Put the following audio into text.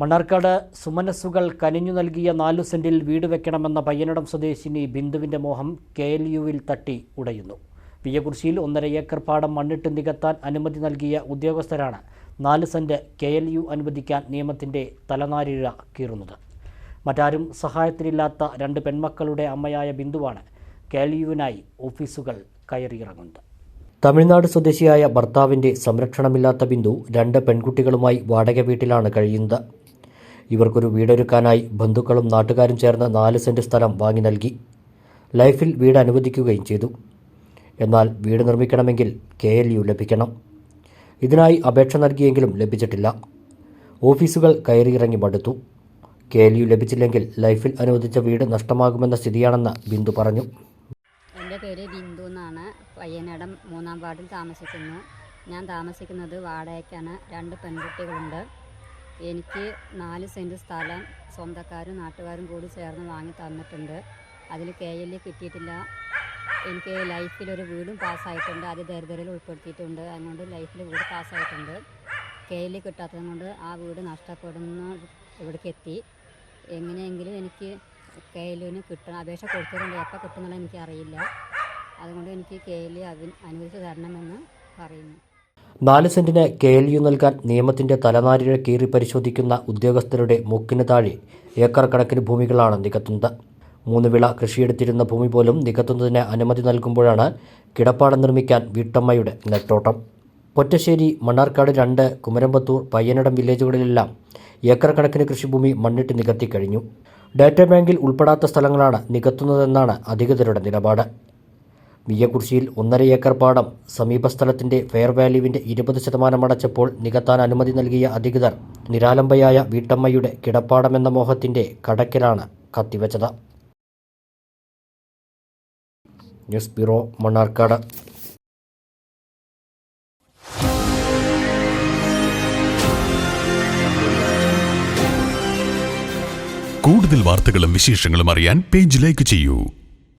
മണ്ണാർക്കാട് സുമനസ്സുകൾ കനിഞ്ഞു നൽകിയ നാലു സെന്റിൽ വീട് വെക്കണമെന്ന പയ്യനടം സ്വദേശിനി ബിന്ദുവിന്റെ മോഹം കെ എൽ യുവിൽ തട്ടി ഉടയുന്നു. വിയകുർശിയിൽ ഒന്നര ഏക്കർ പാടം മണ്ണിട്ട് നികത്താൻ അനുമതി നൽകിയ ഉദ്യോഗസ്ഥരാണ് നാല് സെന്റ് കെ എൽ യു അനുവദിക്കാൻ നിയമത്തിന്റെ തലനാരിഴ കീറുന്നത്. മറ്റാരും സഹായത്തിനില്ലാത്ത രണ്ട് പെൺമക്കളുടെ അമ്മയായ ബിന്ദുവാണ് കെ എൽ യുവിനായി ഓഫീസുകൾ കയറിയിറങ്ങുന്നത്. തമിഴ്നാട് സ്വദേശിയായ ഭർത്താവിന്റെ സംരക്ഷണമില്ലാത്ത ബിന്ദു രണ്ട് പെൺകുട്ടികളുമായി വാടക വീട്ടിലാണ് കഴിയുന്നത്. ഇവർക്കൊരു വീടൊരുക്കാനായി ബന്ധുക്കളും നാട്ടുകാരും ചേർന്ന് നാല് സെന്റ് സ്ഥലം വാങ്ങി നൽകി. ലൈഫിൽ വീട് അനുവദിക്കുകയും ചെയ്തു. എന്നാൽ വീട് നിർമ്മിക്കണമെങ്കിൽ കെ എൽ യു ലഭിക്കണം. ഇതിനായി അപേക്ഷ നൽകിയെങ്കിലും ലഭിച്ചിട്ടില്ല. ഓഫീസുകൾ കയറിയിറങ്ങി മടുത്തു. കെ എൽ യു ലഭിച്ചില്ലെങ്കിൽ ലൈഫിൽ അനുവദിച്ച വീട് നഷ്ടമാകുമെന്ന സ്ഥിതിയാണെന്ന് ബിന്ദു പറഞ്ഞു. എന്റെ പേര് ബിന്ദു എന്നാണ്. പയ്യനടം മൂന്നാം വാർഡിൽ താമസിക്കുന്നു. ഞാൻ താമസിക്കുന്നത് വാടകയ്ക്കാണ്. രണ്ട് പെൺകുട്ടികളുണ്ട്. എനിക്ക് നാല് സെന്റ് സ്ഥലം സ്വന്തക്കാരും നാട്ടുകാരും കൂടി ചേർന്ന് വാങ്ങി തന്നിട്ടുണ്ട്. അതിൽ കെ എൽ കിട്ടിയിട്ടില്ല. എനിക്ക് ലൈഫിലൊരു വീടും പാസ്സായിട്ടുണ്ട്. അത് ദരിദ്രയിൽ ഉൾപ്പെടുത്തിയിട്ടുണ്ട്. അതുകൊണ്ട് ലൈഫിൽ വീട് പാസ്സായിട്ടുണ്ട്. കെ എൽ കിട്ടാത്തത് കൊണ്ട് ആ വീട് നഷ്ടപ്പെടുന്ന ഇവിടേക്ക് എത്തി. എങ്ങനെയെങ്കിലും എനിക്ക് കെ എല്ലിന് കിട്ടണം. അപേക്ഷ കൊടുത്തിട്ടുണ്ട്. എപ്പോൾ കിട്ടുന്നുള്ള എനിക്കറിയില്ല. അതുകൊണ്ട് എനിക്ക് കെ എൽ അനുവദിച്ച് തരണമെന്ന് പറയുന്നു. നാല് സെന്റിന് കെ എൽ യു നൽകാൻ നിയമത്തിന്റെ തലനാരിഴ കീറി പരിശോധിക്കുന്ന ഉദ്യോഗസ്ഥരുടെ മൂക്കിന് താഴെ ഏക്കർ കണക്കിന് ഭൂമികളാണ് നികത്തുന്നത്. മൂന്ന് വിള കൃഷിയെടുത്തിരുന്ന ഭൂമി പോലും നികത്തുന്നതിന് അനുമതി നൽകുമ്പോഴാണ് കിടപ്പാടം നിർമ്മിക്കാൻ വീട്ടമ്മയുടെ നെട്ടോട്ടം. പൊറ്റശ്ശേരി മണ്ണാർക്കാട് രണ്ട് കുമരമ്പത്തൂർ പയ്യനടം വില്ലേജുകളിലെല്ലാം ഏക്കർ കണക്കിന് കൃഷിഭൂമി മണ്ണിട്ട് നികത്തി കഴിഞ്ഞു. ഡാറ്റാ ബാങ്കിൽ ഉൾപ്പെടാത്ത സ്ഥലങ്ങളാണ് നികത്തുന്നതെന്നാണ് അധികൃതരുടെ നിലപാട്. വിയ്യകുർശിയിൽ ഒന്നര ഏക്കർ പാടം സമീപ സ്ഥലത്തിന്റെ ഫെയർ വാല്യൂവിന്റെ ഇരുപത് ശതമാനം അടച്ചപ്പോൾ നികത്താൻ അനുമതി നൽകിയ അധികൃതർ നിരാലംബയായ വീട്ടമ്മയുടെ കിടപ്പാടമെന്ന മോഹത്തിന്റെ കടക്കിലാണ് കത്തിവച്ചത്. News bureau Mannarkkad. കൂടുതൽ വാർത്തകളും വിശേഷങ്ങളും അറിയാൻ പേജ് ലൈക്ക് ചെയ്യൂ.